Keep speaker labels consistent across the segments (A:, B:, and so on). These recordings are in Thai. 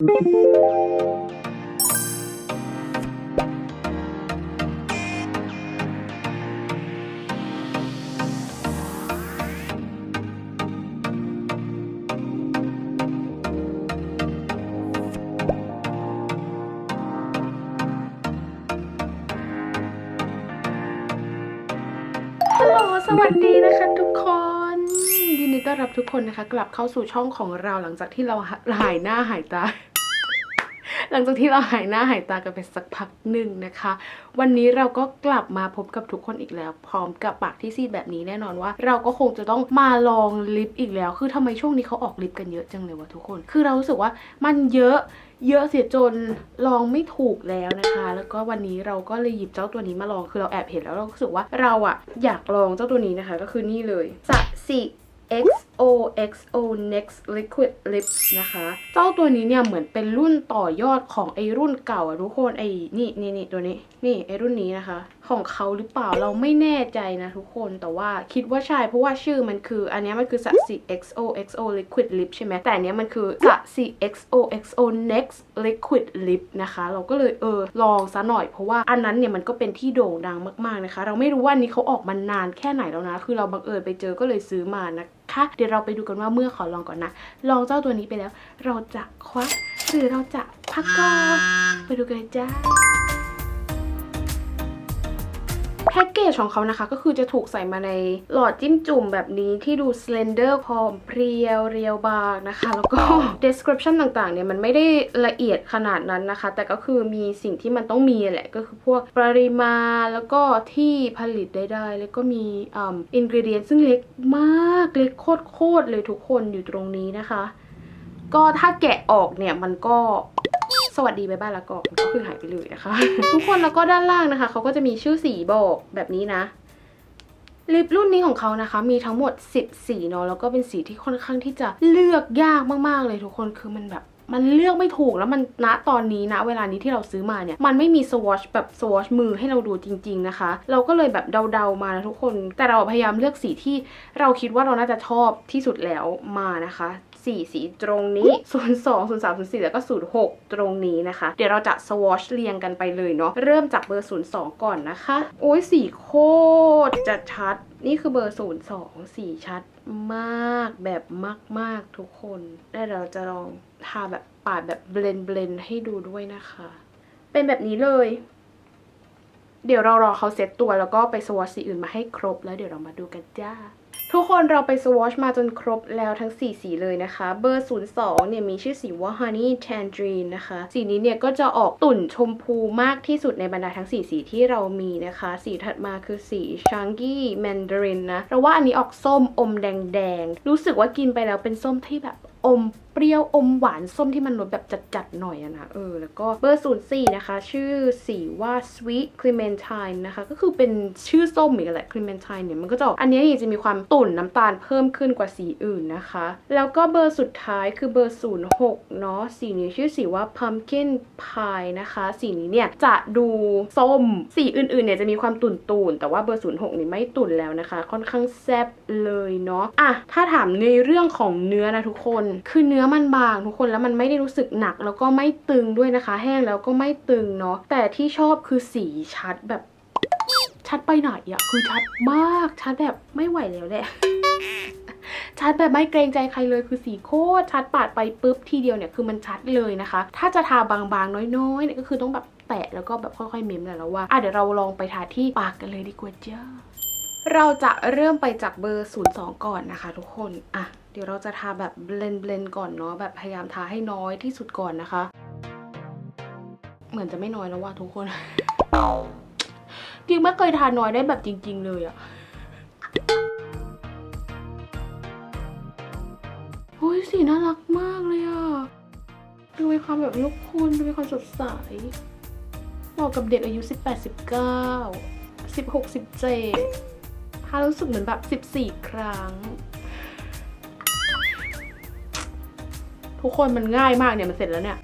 A: ฮัลโหลสวัสดีนะคะทุกคน ยินดีต้อนรับทุกคนนะคะ กลับเข้าสู่ช่องของเราหลังจากที่เราหายหน้าหายตา หลังจากที่เราหายหน้าหายตากันไปสักพักหนึ่งนะคะ วันนี้เราก็กลับมาพบกับทุกคนอีกแล้ว พร้อมกับปากที่ซีดแบบนี้แน่นอนว่า เราก็คงจะต้องมาลองลิปอีกแล้ว คือทำไมช่วงนี้เขาออกลิปกันเยอะจังเลยวะทุกคน คือเรารู้สึกว่ามันเยอะเยอะเสียจนลองไม่ถูกแล้วนะคะ แล้วก็วันนี้เราก็เลยหยิบเจ้าตัวนี้มาลองคือเราแอบเห็นแล้วเรารู้สึกว่าเราอะอยากลองเจ้าตัวนี้นะคะ ก็คือนี่เลยสะสิ X XO Next Liquid Lips นะคะ เจ้าตัวนี้เนี่ยเหมือนเป็นรุ่นต่อยอดของไอรุ่นเก่าอะทุกคนไอนี่นี่นี่ตัวนี้ นี่ไอรุ่นนี้นะคะ ของเขาหรือเปล่าเราไม่แน่ใจนะทุกคนแต่ว่าคิดว่าใช่ เพราะว่าชื่อมันคือ อันนี้มันคือสัสิ XO XO Liquid Lip ใช่ไหมแต่อันนี้มันคือสัสิ XO XO Next Liquid Lip นะคะ เราก็เลยเออลองซะหน่อยเพราะว่าอันนั้นเนี่ยมันก็เป็นที่โด่งดังมากๆนะคะ เราไม่รู้ว่านนี้เขาออกมานานแค่ไหนแล้วนะ คือเราบังเอิญไปเจอก็เลยซื้อมานะคะ เดี๋ยวเราไปดูกันว่าเมื่อขอลองก่อนนะ ลองเจ้าตัวนี้ไปแล้ว เราจะควักหรือเราจะพักก่อนไปดูกันเลยจ้า แพ็กเกจของเขานะคะ ก็คือจะถูกใส่มาในหลอดจิ้มจุ่มแบบนี้ที่ดู slender พอมเพรียวเรียวบางนะคะ แล้วก็ description ต่างๆเนี่ยมันไม่ได้ละเอียดขนาดนั้นนะคะ แต่ก็คือมีสิ่งที่มันต้องมีแหละก็คือพวกปริมาณแล้วก็ที่ผลิตได้ได้แล้วก็มีอ่า ingredient ซึ่งเล็กมากเล็กโคตรๆเลยทุกคนอยู่ตรงนี้นะคะ ก็ถ้าแกะออกเนี่ยมันก็ สวัสดีบายบายแล้วก็ก็คือหายไปเลยนะคะ ทุกคนแล้วก็ด้านล่างนะคะเขาก็จะมีชื่อสีบอกแบบนี้นะลิปรุ่นนี้ของเขานะคะ มีทั้งหมด 10 สีเนาะแล้วก็เป็นสีที่ค่อนข้างที่จะเลือกยากมากๆเลยทุกคนคือมันแบบมันเลือกไม่ถูกแล้วมันณตอนนี้นะเวลานี้ที่เราซื้อมาเนี่ย มันไม่มีสวอชแบบสวอชมือให้เราดูจริง ๆนะคะ เราก็เลยแบบเดาๆมานะทุกคน แต่เราพยายามเลือกสีที่เราคิดว่าเราน่าจะชอบที่สุดแล้วมานะคะ สี่สีตรงนี้ 02 03 04 แล้วก็ 06 ตรงนี้นะคะ เดี๋ยวเราจะสวอชเรียงกันไปเลยเนาะเริ่มจากเบอร์ 02 ก่อนนะคะ โอ้ยสีโคตรจะชัดนี่คือเบอร์ 02 สีชัดมากแบบมาก ๆ ทุกคนได้วเราจะลองทาแบบปาดแบบเบลนเบลนให้ดูด้วยนะคะ เป็นแบบนี้เลย เดี๋ยวเรารอเขาเซตตัวแล้วก็ไปสวอชสีอื่นมาให้ครบแล้วเดี๋ยวเรามาดูกันจ้า ทุกคนเราไปสวอชมาจนครบแล้วทั้ง 4 สีเลยนะคะ เบอร์ 02 เนี่ยมีชื่อสีว่า Honey Tangerine นะคะ สีนี้เนี่ยก็จะออกตุ่นชมพูมากที่สุดในบรรดาทั้ง 4 สีที่เรามีนะคะ สีถัดมาคือสี Changi Mandarin นะเราว่าอันนี้ออกส้มอมแดงๆ รู้สึกว่ากินไปแล้วเป็นส้มที่แบบ อมเปรี้ยวอมหวานส้มที่มันรสแบบจัดๆหน่อยอะนะเออแล้วก็เบอร์ 04 นะคะ ชื่อสีว่า Sweet Clementine นะคะ ก็คือเป็นชื่อส้มอีกแหละ Clementine เนี่ยมันก็จะออกอันนี้นี่จะมีความตุ่นน้ำตาลเพิ่มขึ้นกว่าสีอื่นนะคะ แล้วก็เบอร์สุดท้ายคือเบอร์ 06 เนาะสีนี้ชื่อสีว่า Pumpkin Pie นะคะ สีนี้เนี่ยจะดูส้มสีอื่นๆเนี่ยจะมีความตุ่นๆแต่ว่าเบอร์ 06 นี่ไม่ตุ่นแล้วนะคะ ค่อนข้างแซ่บเลยเนาะอะถ้าถามในเรื่องของเนื้อนะทุกคนคือเนื้อมันบางทุกคนแล้วมันไม่ได้รู้สึกหนัก แล้วก็ไม่ตึงด้วยนะคะ แห้งแล้วก็ไม่ตึงเนาะแต่ที่ชอบคือสีชัดแบบชัดไปไหนอะคือชัดมากชัดแบบไม่ไหวแล้วแหละชัดแบบไม่เกรงใจใครเลยคือสีโคตรชัดปาดไปปุ๊บทีเดียวเนี่ยคือมันชัดเลยนะคะ ถ้าจะทาบางๆน้อยๆเนี่ยก็คือต้องแบบแตะแล้วก็แบบค่อยๆเมมแหละแล้วว่าอะเดี๋ยวเราลองไปทาที่ปากกันเลยดีกว่าเจ้าเราจะเริ่มไปจากเบอร์ 02 ก่อนนะคะ ทุกคนอะ เดี๋ยวเราจะทาแบบเบลนเบลนก่อนเนาะแบบพยายามทาให้น้อยที่สุดก่อนนะคะ เหมือนจะไม่น้อยแล้วว่าทุกคนจริงไม่เคยทานน้อยได้แบบจริง ๆ เลยอะโอ้ยสีน่ารักมากเลยอะดูมีความแบบลูกคุณดูมีความสดใสเหมาะกับเด็กอายุ 18 19 16 17ถ้ารู้สึกเหมือนแบบ 14 ครั้ง ทุกคนมันง่ายมากเนี่ยมันเสร็จแล้วเนี่ย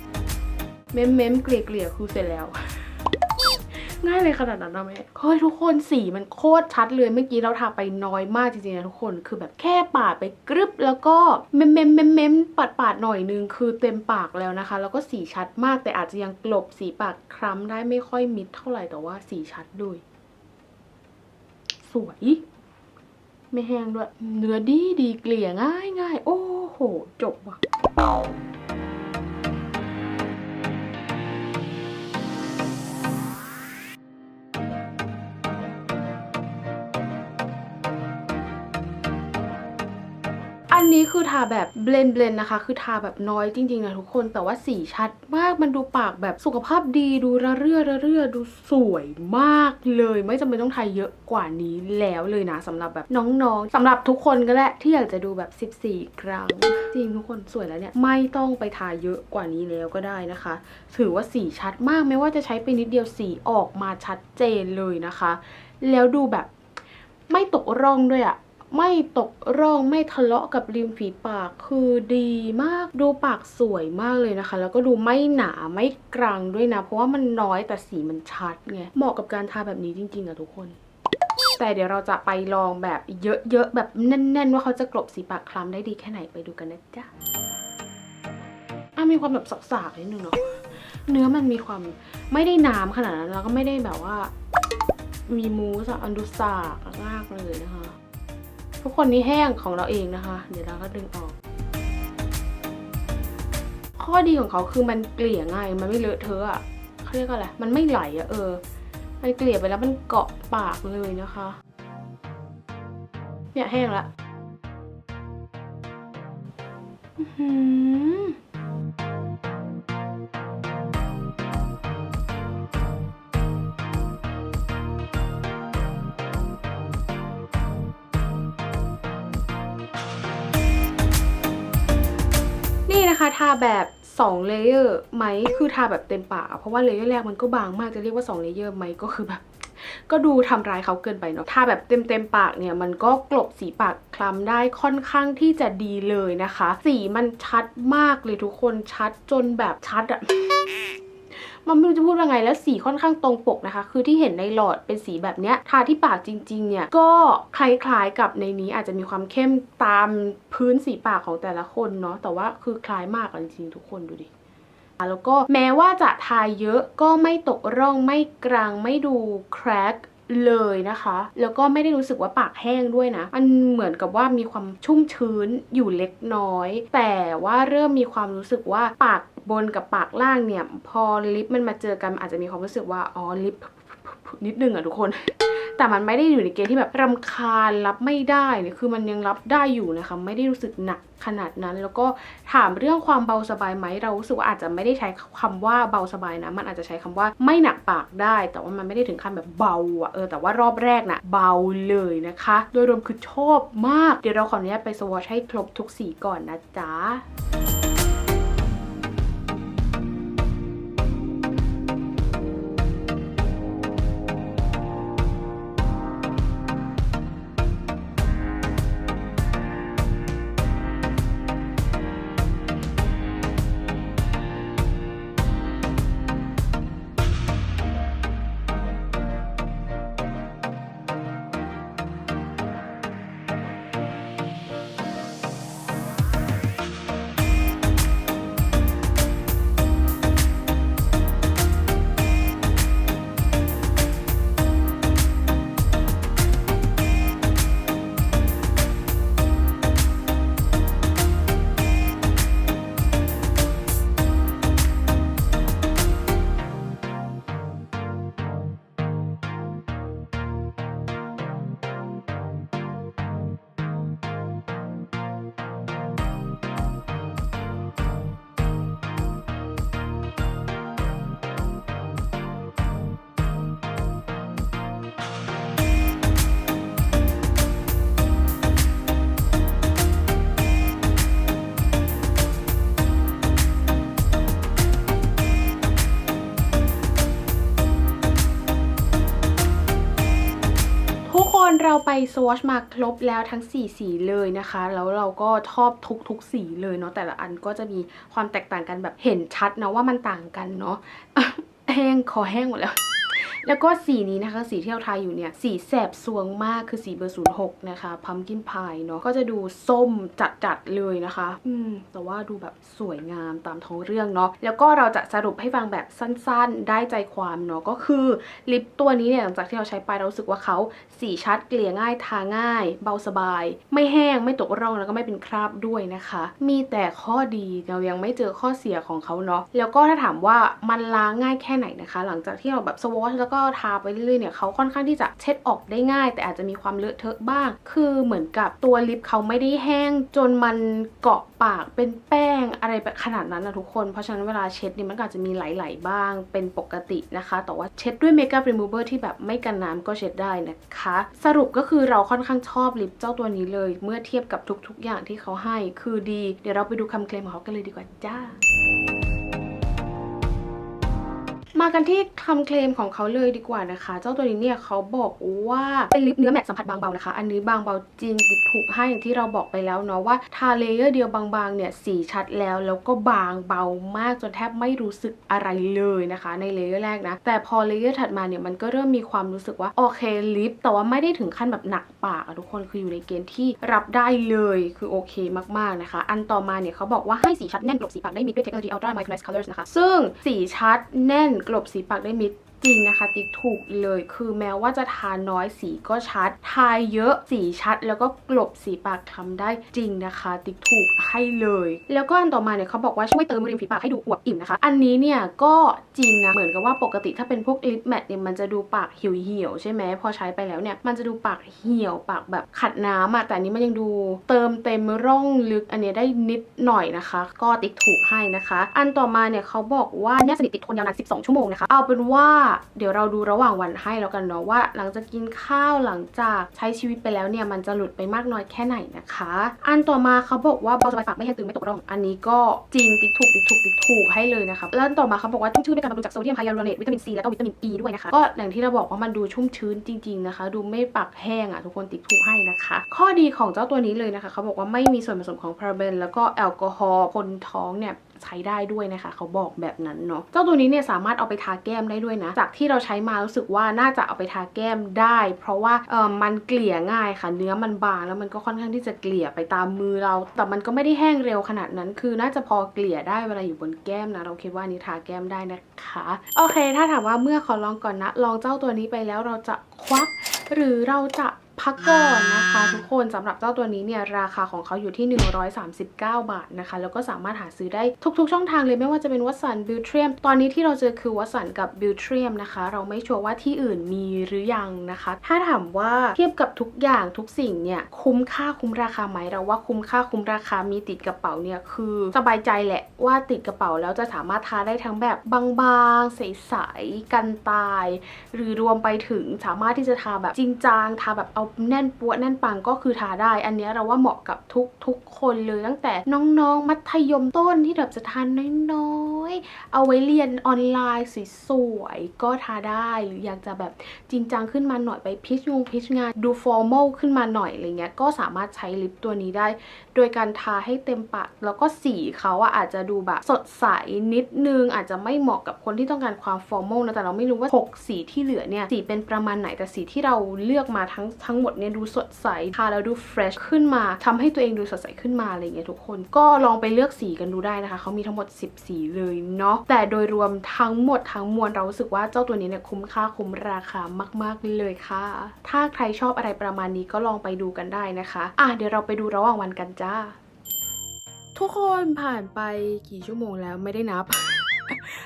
A: เม้มเม้มเกลี่ยเกลี่ยคือเสร็จแล้ว ง่ายเลยขนาดนั้นนะแม่เฮ้ยทุกคนสีมันโคตรชัดเลยเมื่อกี้เราทาไปน้อยมากจริงๆนะทุกคนคือแบบแค่ปาดไปกรึบแล้วก็เม้มเม้มเมมเมมปาดปาดหน่อยนึงคือเต็มปากแล้วนะคะ แล้วก็สีชัดมากแต่อาจจะยังกลบสีปากคล้ำได้ไม่ค่อยมิดเท่าไหร่แต่ว่าสีชัดด้วยสวยไม่แห้งด้วย เนื้อดีดีเกลี่ยง่ายง่ายโอ้โห จบว่ะ Tchau. นนี้คือทาแบบเบลนเบลนนะคะ คือทาแบบน้อยจริงๆนะทุกคน แต่ว่าสีชัดมาก มันดูปากแบบสุขภาพดีดูระเรื่อระเรื่อดูสวยมากเลย ไม่จำเป็นต้องทาเยอะกว่านี้แล้วเลยนะสำหรับแบบน้องๆสำหรับทุกคนก็แหละที่อยากจะดูแบบ 14 ครั้ง จริงทุกคนสวยแล้วเนี่ย ไม่ต้องไปทาเยอะกว่านี้แล้วก็ได้นะคะ ถือว่าสีชัดมากไม่ว่าจะใช้ไปนิดเดียวสีออกมาชัดเจนเลยนะคะ แล้วดูแบบไม่ตกร่องด้วยอะ ไม่ตกร่องไม่ทะเลาะกับริมฝีปากคือดีมากดูปากสวยมากเลยนะคะ แล้วก็ดูไม่หนาไม่กรังด้วยนะ เพราะว่ามันน้อยแต่สีมันชัดไงเหมาะกับการทาแบบนี้จริงๆอะทุกคน แต่เดี๋ยวเราจะไปลองแบบเยอะๆแบบแน่นๆ ว่าเขาจะกลบสีปากคล้ำได้ดีแค่ไหนไปดูกันนะจ๊ะอะมีความแบบสักๆนิดนึงเนาะเนื้อมันมีความไม่ได้น้ำขนาดนั้นแล้วก็ไม่ได้แบบว่ามีมูสอะอันดูสากมากเลยนะคะ ทุกคนนี้แห้งของเราเองนะคะ เดี๋ยวเราก็ดึงออก ข้อดีของเขาคือมันเกลี่ยง่าย มันไม่เลอะเทอะอะเขาเรียกอะไร มันไม่ไหลอะเออ มันเกลี่ยไปแล้วมันเกาะปากเลยนะคะ เนี่ยแห้งละ อื นี่นะทาแบบ2เลเยอร์ไหมคือทาแบบเต็มปากเพราะว่าเลเยอร์แรกมันก็บางมากจะเรียกว่า2เลเยอร์ไหมก็คือแบบก็ดูทำร้ายเขาเกินไปเนาะทาแบบเต็มเต็มปากเนี่ยมันก็กลบสีปากคล้ำได้ค่อนข้างที่จะดีเลยนะคะ สีมันชัดมากเลยทุกคนชัดจนแบบชัดอะ มันไม่รู้จะพูดว่าไงแล้วสีค่อนข้างตรงปกนะคะ คือที่เห็นในหลอดเป็นสีแบบเนี้ยทาที่ปากจริงๆเนี่ยก็คล้ายๆกับในนี้อาจจะมีความเข้มตามพื้นสีปากของแต่ละคนเนาะแต่ว่าคือคล้ายมากจริงๆทุกคนดูดิแล้วก็แม้ว่าจะทาเยอะก็ไม่ตกร่องไม่กลางไม่ดูแครกเลยนะคะ แล้วก็ไม่ได้รู้สึกว่าปากแห้งด้วยนะ มันเหมือนกับว่ามีความชุ่มชื้นอยู่เล็กน้อย แต่ว่าเริ่มมีความรู้สึกว่าปาก บนกับปากล่างเนี่ย พอลิปมันมาเจอกันอาจจะมีความรู้สึกว่าอ๋อลิปนิดนึงอะทุกคน แต่มันไม่ได้อยู่ในเกณฑ์ที่แบบรำคาญรับไม่ได้เนี่ยคือมันยังรับได้อยู่นะคะ ไม่ได้รู้สึกหนักขนาดนั้นแล้วก็ถามเรื่องความเบาสบายไหมเรารู้สึกว่าอาจจะไม่ได้ใช้คำว่าเบาสบายนะ มันอาจจะใช้คำว่าไม่หนักปากได้ แต่ว่ามันไม่ได้ถึงขั้นแบบเบาอะเออแต่ว่ารอบแรกนะเบาเลยนะคะ โดยรวมคือชอบมาก เดี๋ยวเราขออนุญาตไปสวอชให้ครบทุกสีก่อนนะจ๊ะ สวอชมาครบแล้วทั้ง 4 สีเลยนะคะ แล้วเราก็ชอบทุกทุกๆสีเลยเนาะแต่ละอันก็จะมีความแตกต่างกันแบบเห็นชัดนะว่ามันต่างกันเนาะแห้งคอแห้งหมดแล้ว แล้วก็สีนี้นะคะ สีที่เราทายอยู่เนี่ย สีแสบสวงมากคือสีเบอร์ 06 นะคะ pumpkin pie เนาะก็จะดูส้มจัดๆเลยนะคะ อืม แต่ว่าดูแบบสวยงามตามท้องเรื่องเนาะแล้วก็เราจะสรุปให้ฟังแบบสั้นๆ ได้ใจความเนาะก็คือลิปตัวนี้เนี่ยหลังจากที่เราใช้ไปเรารู้สึกว่าเขาสีชัดเกลี่ยง่ายทาง่าย เบาสบาย ไม่แห้งไม่ตกร่องแล้วก็ไม่เป็นคราบด้วยนะคะ มีแต่ข้อดีเรายังไม่เจอข้อเสียของเขาเนาะแล้วก็ถ้าถามว่ามันล้างง่ายแค่ไหนนะคะ หลังจากที่เราแบบสวอชแล้วก็็ทาไปเรื่อยๆเนี่ยเขาค่อนข้างที่จะเช็ดออกได้ง่าย แต่อาจจะมีความเลอะเทอะบ้าง คือเหมือนกับตัวลิปเขาไม่ได้แห้ง จนมันเกาะปากเป็นแป้งอะไรขนาดนั้นนะทุกคน เพราะฉะนั้นเวลาเช็ดเนี่ยมันก็อาจจะมีไหลๆบ้างเป็นปกตินะคะ แต่ว่าเช็ดด้วยเมคอัพรีมูเวอร์ที่แบบไม่กันน้ำก็เช็ดได้นะคะ สรุปก็คือเราค่อนข้างชอบลิปเจ้าตัวนี้เลย เมื่อเทียบกับทุกๆ อย่างที่เขาให้ คือดี เดี๋ยวเราไปดูคำเคลมของเขากันเลยดีกว่าจ้า มากันที่คำเคลมของเขาเลยดีกว่านะคะ เจ้าตัวนี้เนี่ยเขาบอกว่าเป็นลิปเนื้อแมตต์สัมผัสบางเบานะคะ อันนี้บางเบาจริงถูกให้อย่างที่เราบอกไปแล้วเนาะว่าทาเลเยอร์เดียวบางๆเนี่ยสีชัดแล้ว แล้วก็บางเบามากจนแทบไม่รู้สึกอะไรเลยนะคะ ในเลเยอร์แรกนะ แต่พอเลเยอร์ถัดมาเนี่ยมันก็เริ่มมีความรู้สึกว่าโอเคลิป แต่ว่าไม่ได้ถึงขั้นแบบหนักปากอะทุกคนคืออยู่ในเกณฑ์ที่รับได้เลยคือโอเคมากๆนะคะ อันต่อมาเนี่ยเขาบอกว่าให้สีชัดแน่นกลบสีปากได้มิดด้วยเทคโนโลยี Ultra Micronized Colors นะคะซึ่งสีชัดแน่นกลบสีปากได้มิด จริงนะคะ ติ๊กถูกเลย คือแม้ว่าจะทาน้อยสีก็ชัด ทาเยอะสีชัด แล้วก็กลบสีปากคล้ำได้จริงนะคะ ติ๊กถูกให้เลย แล้วก็อันต่อมาเนี่ยเขาบอกว่าช่วยเติมริมฝีปากให้ดูอวบอิ่มนะคะ อันนี้เนี่ยก็จริงนะเหมือนกับว่าปกติถ้าเป็นพวกลิปแมทเนี่ยมันจะดูปากเหี่ยวๆใช่ไหมพอใช้ไปแล้วเนี่ยมันจะดูปากเหี่ยวปากแบบขัดน้ำอะแต่อันนี้มันยังดูเติมเต็มร่องลึกอันเนี้ยได้นิดหน่อยนะคะ ก็ติ๊กถูกให้นะคะ อันต่อมาเนี่ยเขาบอกว่าเนี่ยสนิทติดทนยาวนาน12 ชั่วโมงนะคะเอาเป็นว่าเดี๋ยวเราดูระหว่างวันให้แล้วกันเนาะว่า หลังจากกินข้าวหลังจากใช้ชีวิตไปแล้วเนี่ยมันจะหลุดไปมากน้อยแค่ไหนนะคะ อันต่อมาเขาบอกว่าเบาสบายปากไม่แห้งตึงไม่ตกร่อง อันนี้ก็จริงติ๊กถูกติ๊กถูกติ๊กถูกให้เลยนะคะแล้วอันต่อมาเขาบอกว่าชุ่มชื้นด้วยการบำรุงจากโซเดียมไฮยาลูรอเนตวิตามินซีแล้วก็วิตามินอีด้วยนะคะก็อย่างที่เราบอกว่ามันดูชุ่มชื้นจริง ๆนะคะ ดูไม่ปากแห้งอะทุกคนติ๊กถูกให้นะคะ ข้อดีของเจ้าตัวนี้เลยนะคะเขาบอกว่าไม่มีส่วนผสมของพาราเบนแล้วก็แอลกอฮอล์คนท้องเนี่ย ใช้ได้ด้วยนะคะ เขาบอกแบบนั้นเนาะเจ้าตัวนี้เนี่ยสามารถเอาไปทาแก้มได้ด้วยนะ จากที่เราใช้มารู้สึกว่าน่าจะเอาไปทาแก้มได้ เพราะว่าเออมันเกลี่ยง่ายค่ะ เนื้อมันบางแล้วมันก็ค่อนข้างที่จะเกลี่ยไปตามมือเรา แต่มันก็ไม่ได้แห้งเร็วขนาดนั้น คือน่าจะพอเกลี่ยได้เวลาอยู่บนแก้มนะ เราคิดว่านนี้ทาแก้มได้นะคะโอเค ถ้าถามว่าเมื่อขอลองก่อนนะ ลองเจ้าตัวนี้ไปแล้วเราจะควักหรือเราจะ พักก่อนนะคะทุกคนสำหรับเจ้าตัวนี้เนี่ยราคาของเขาอยู่ที่ 139 บาทนะคะ แล้วก็สามารถหาซื้อได้ทุกๆ ช่องทางเลยไม่ว่าจะเป็นวัสันบิวเทียมตอนนี้ที่เราเจอคือวัสันกับบิวเทียมนะคะ เราไม่ชัวร์ว่าที่อื่นมีหรือยังนะคะ ถ้าถามว่าเทียบกับทุกอย่างทุกสิ่งเนี่ยคุ้มค่าคุ้มราคาไหมเราว่าคุ้มค่าคุ้มราคามีติดกระเป๋าเนี่ยคือสบายใจแหละว่าติดกระเป๋าแล้วจะสามารถทาได้ทั้งแบบบางๆใสๆกันตาย หรือรวมไปถึงสามารถที่จะทาแบบจริงจังทาแบบเอาแน่นปัวแน่นปังก็คือทาได้ อันนี้เราว่าเหมาะกับทุกทุกคนเลยตั้งแต่น้องๆ มัธยมต้นที่แบบจะทานน้อยๆ เอาไว้เรียนออนไลน์สวยๆก็ทาได้หรืออยากจะแบบจริงจังขึ้นมาหน่อยไปพิชงงพิชงานดูฟอร์มอลขึ้นมาหน่อยอะไรเงี้ยก็สามารถใช้ลิปตัวนี้ได้ โดยการทาให้เต็มปากแล้วก็สีเขาอะอาจจะดูแบบสดใสนิดนึง อาจจะไม่เหมาะกับคนที่ต้องการความฟอร์มอลนะแต่เราไม่รู้ว่า 6 สีที่เหลือเนี่ยสีเป็นประมาณไหนแต่สีที่เราเลือกมาทั้งทั้งหมดเนี่ยดูสดใสทาแล้วดูเฟรชขึ้นมาทำให้ตัวเองดูสดใสขึ้นมาอะไรเงี้ยทุกคนก็ลองไปเลือกสีกันดูได้นะคะเขามีทั้งหมด 10 สีเลยเนาะแต่โดยรวมทั้งหมดทั้งมวลเรารู้สึกว่าเจ้าตัวนี้เนี่ยคุ้มค่าคุ้มราคามาก ๆเลยค่ะ ถ้าใครชอบอะไรประมาณนี้ก็ลองไปดูกันได้นะคะ อะเดี๋ยวเราไปดูระหว่างวันกันจ้ะา ทุกคนผ่านไปกี่ชั่วโมงแล้วไม่ได้นับ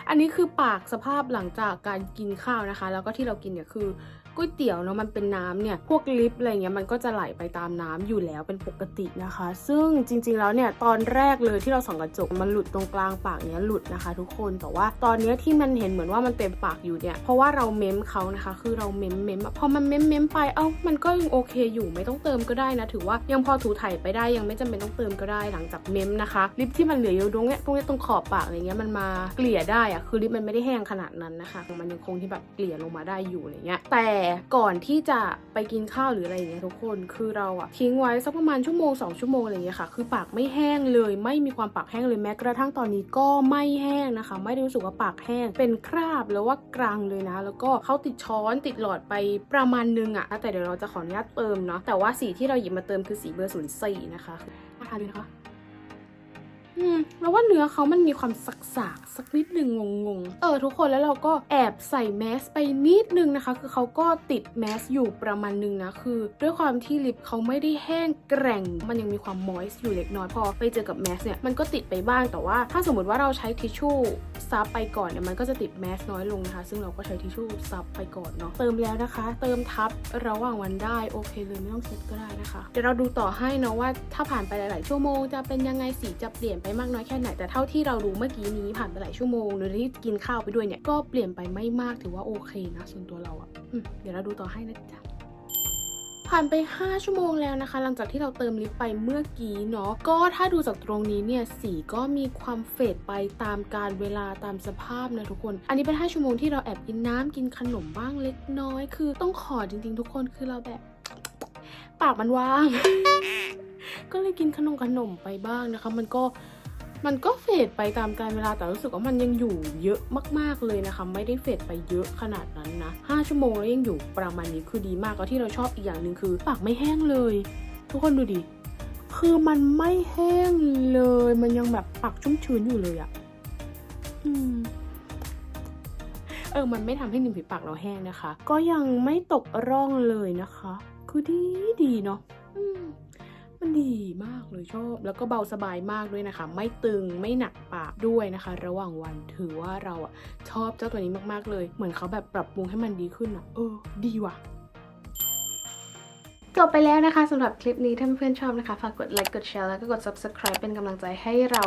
A: อันนี้คือปากสภาพหลังจากการกินข้าวนะคะ แล้วก็ที่เรากินเนี่ยคือ ก๋วยเตี๋ยวเนาะมันเป็นน้ำเนี่ยพวกลิปอะไรเงี้ยมันก็จะไหลไปตามน้ำอยู่แล้วเป็นปกตินะคะ ซึ่งจริง ๆ แล้วเนี่ยตอนแรกเลยที่เราส่องกระจกมันหลุดตรงกลางปากเนี้ยหลุดนะคะ ทุกคนแต่ว่าตอนเนี้ยที่มันเห็นเหมือนว่ามันเต็มปากอยู่เนี่ยเพราะว่าเราเม้มเขานะคะ คือเราเม้มเม้มอะพอมันเม้มเม้มไปเอ้ามันก็ยังโอเคอยู่ไม่ต้องเติมก็ได้นะ ถือว่ายังพอถูถ่ายไปได้ยังไม่จำเป็นต้องเติมก็ได้หลังจากเม้มนะคะลิปที่มันเหลืออยู่ตรงเนี้ยตรงเนี้ยตรงขอบปากอะไรเงี้ยมันมาเกลี่ยได้อะคือลิปมันไม่ได้แห้งขนาดนั้นนะคะ มันยังคงที่แบบเกลี่ยลงมาได้อยู่อะไรเงี้ยแต่ก่อนที่จะไปกินข้าวหรืออะไรอย่างเงี้ยทุกคน คือเราอะทิ้งไว้สักประมาณชั่วโมงสองชั่วโมงอะไรอย่างเงี้ยค่ะ คือปากไม่แห้งเลย ไม่มีความปากแห้งเลยแม้กระทั่งตอนนี้ก็ไม่แห้งนะคะ ไม่ได้รู้สึกว่าปากแห้ง เป็นคราบแล้วว่ากรังเลยนะ แล้วก็เขาติดช้อนติดหลอดไปประมาณนึงอะแต่เดี๋ยวเราจะขออนุญาตเติมเนาะ แต่ว่าสีที่เราหยิบมาเติมคือสีเบอร์ศูนย์สี่นะคะมาทานดูนะคะ อืมแล้วว่าเนื้อเขามันมีความสักสากสักนิดหนึ่งงงๆ เออทุกคนแล้วเราก็แอบใส่แมสไปนิดนึงนะคะ คือเขาก็ติดแมสอยู่ประมาณนึงนะ คือ ด้วยความที่ลิปเขาไม่ได้แห้งแกร่ง มันยังมีความมอยส์อยู่เล็กน้อยพอไปเจอกับแมสเนี่ยมันก็ติดไปบ้างแต่ว่า ถ้าสมมติว่าเราใช้ทิชชู่ซับไปก่อนเนี่ยมันก็จะติดแมสน้อยลงนะคะ ซึ่งเราก็ใช้ทิชชู่ซับไปก่อนเนาะเติมแล้วนะคะ เติมทับระหว่างวันได้โอเคเลยไม่ต้องเช็ดก็ได้นะคะเดี๋ยวเราดูต่อให้เนาะว่า ถ้าผ่านไปหลาย ๆ ชั่วโมงจะเป็นยังไงสีจะเปลี่ยนไปมากน้อยแค่ไหน แต่เท่าที่เราดูเมื่อกี้นี้ผ่านไปหลายชั่วโมงโดยที่กินข้าวไปด้วยเนี่ยก็เปลี่ยนไปไม่มากถือว่าโอเคนะส่วนตัวเราอะอืมเดี๋ยวเราดูต่อให้นะจ๊ะผ่านไป 5 ชั่วโมงแล้วนะคะ หลังจากที่เราเติมลิปไปเมื่อกี้เนาะ ก็ถ้าดูจากตรงนี้เนี่ย สีก็มีความเฟดไปตามการเวลาตามสภาพนะทุกคน อันนี้เป็น 5 ชั่วโมงที่เราแอบกินน้ำกินขนมบ้างเล็กน้อย คือต้องขอจริง ๆ ทุกคน คือเราแบบ ปากมันว่าง ก็เลยกินขนมขนมไปบ้างนะคะ มันก็ มันก็เฟดไปตามการเวลาแต่รู้สึกว่ามันยังอยู่เยอะมากๆเลยนะคะ ไม่ได้เฟดไปเยอะขนาดนั้นนะ 5 ชั่วโมงแล้วยังอยู่ประมาณนี้คือดีมากแล้วที่เราชอบอีกอย่างหนึ่งคือ ปากไม่แห้งเลย ทุกคนดูดิ คือมันไม่แห้งเลย มันยังแบบปากชุ่มชื้นอยู่เลยอะอืมเออ มันไม่ทำให้ริมฝีปากเราแห้งนะคะ ก็ยังไม่ตกร่องเลยนะคะ คือดีดีเนาะ มันดีมากเลยชอบ แล้วก็เบาสบายมากด้วยนะคะ ไม่ตึงไม่หนักปากด้วยนะคะ ระหว่างวันถือว่าเราอะชอบเจ้าตัวนี้มากๆเลย เหมือนเขาแบบปรับปรุงให้มันดีขึ้นอะเออ ดีว่ะ จบไปแล้วนะคะสำหรับคลิปนี้ถ้าเพื่อนๆชอบนะคะ ฝากกดไลค์กดแชร์แล้วก็กด subscribe เป็นกำลังใจให้เรา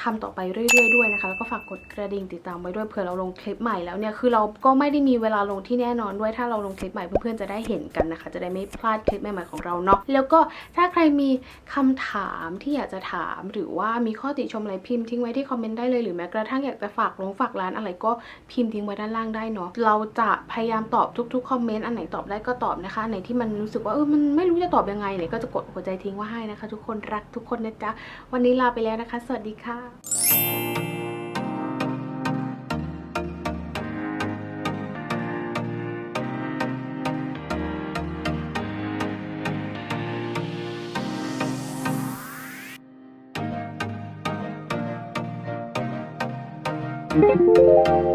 A: ทำต่อไปเรื่อยๆด้วยนะคะ แล้วก็ฝากกดกระดิ่งติดตามไว้ด้วยเผื่อเราลงคลิปใหม่แล้วเนี่ยคือเราก็ไม่ได้มีเวลาลงที่แน่นอนด้วยถ้าเราลงคลิปใหม่เพื่อนๆจะได้เห็นกันนะคะ จะได้ไม่พลาดคลิปใหม่ๆของเราเนาะแล้วก็ถ้าใครมีคำถามที่อยากจะถามหรือว่ามีข้อติชมอะไรพิมพ์ทิ้งไว้ที่คอมเมนต์ได้เลยหรือแม้กระทั่งอยากจะฝากลงฝากร้านอะไรก็พิมพ์ทิ้งไว้ด้านล่างได้เนาะเราจะพยายามตอบทุก ๆ คอมเมนต์อันไหนตอบได้ก็ตอบนะคะอันไหนที่มันรู้สึกว่าเออมันไม่รู้จะตอบยังไงเนี่ยก็จะกดหัวใจทิ้งไว้ให้นะคะ ทุกคนรักทุกคนนะจ๊ะ วันนี้ลาไปแล้วนะคะ สวัสดีค่ะ
B: Thank you.